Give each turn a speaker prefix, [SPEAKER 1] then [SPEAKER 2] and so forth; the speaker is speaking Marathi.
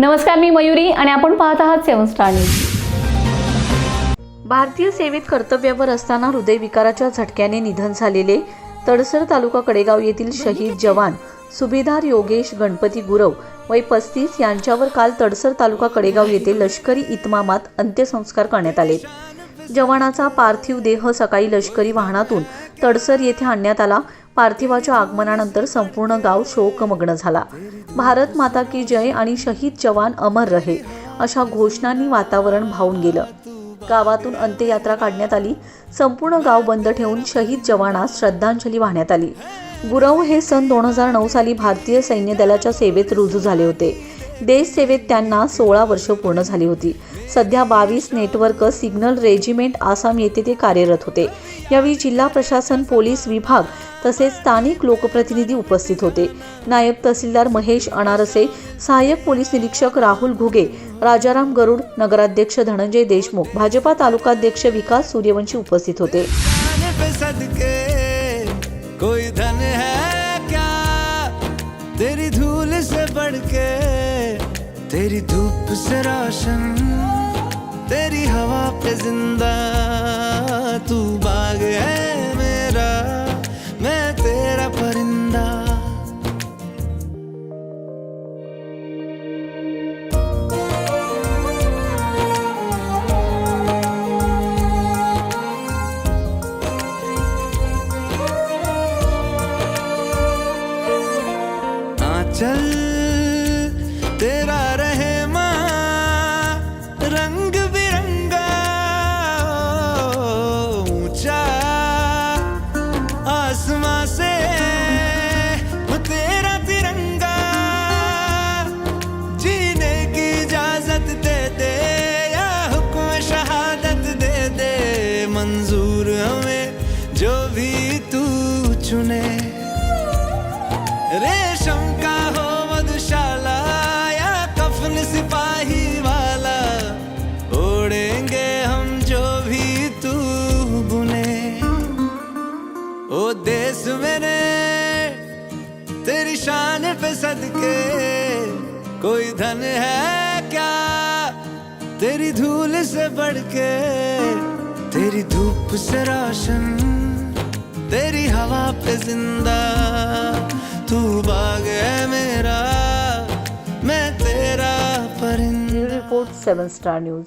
[SPEAKER 1] नमस्कार मी मयुरी आणि आपण पाहत आहात सेवन स्टार न्यूज.
[SPEAKER 2] भारतीय सेवेत कर्तव्यावर असताना हृदयविकाराच्या झटक्याने निधन झालेले तडसर तालुका कडेगाव येथील शहीद जवान सुभेदार योगेश गणपती गुरव वय पस्तीस यांच्यावर काल तडसर तालुका कडेगाव येथे लष्करी इतमामात अंत्यसंस्कार करण्यात आले. जवानाचा पार्थिव देह सकाळी लष्करी वाहनातून तडसर येथे आणण्यात आला. पार्थिवाच्या आगमनानंतर संपूर्ण गाव शोकमग्न झाला. भारत माता की जय आणि शहीद जवान अमर रहे अशा घोषणांनी वातावरण भावून गेलं. गावातून अंत्ययात्रा काढण्यात आली. संपूर्ण गाव बंद ठेवून शहीद जवानास श्रद्धांजली वाहण्यात आली. गुरव हे सन दोन हजार नऊ साली भारतीय सैन्य दलाच्या सेवेत रुजू झाले होते. देशसेवेत त्यांना सोळा वर्ष पूर्ण झाली होती. सध्या बावीस नेटवर्क सिग्नल रेजिमेंट आसाम येथे ते कार्यरत होते. यावेळी जिल्हा प्रशासन पोलीस विभाग तसेच स्थानिक लोकप्रतिनिधी उपस्थित होते. नायब तहसीलदार महेश अनारसे सहाय्यक पोलीस निरीक्षक राहुल घुगे राजाराम गरुड नगराध्यक्ष धनंजय देशमुख भाजपा तालुकाध्यक्ष विकास सूर्यवंशी उपस्थित होते.
[SPEAKER 3] कोई धन है तेरी धूप से रोशन तेरी हवा पे जिंदा। तू बाग है मेरा मैं तेरा परिंदा। चल चुने। रेशम का हो मधुशाला या कफन सिपाही वाला। ओढ़ेंगे हम जो भी तू बुने। ओ देश मेरे, तेरी शान पे सदके। कोई धन है क्या तेरी धूल से बढ़ के तेरी धूप से रोशन पे जिंदा तू बाग है मेरा मैं तेरा परिंदा।
[SPEAKER 2] रिपोर्ट सेवन स्टार न्यूज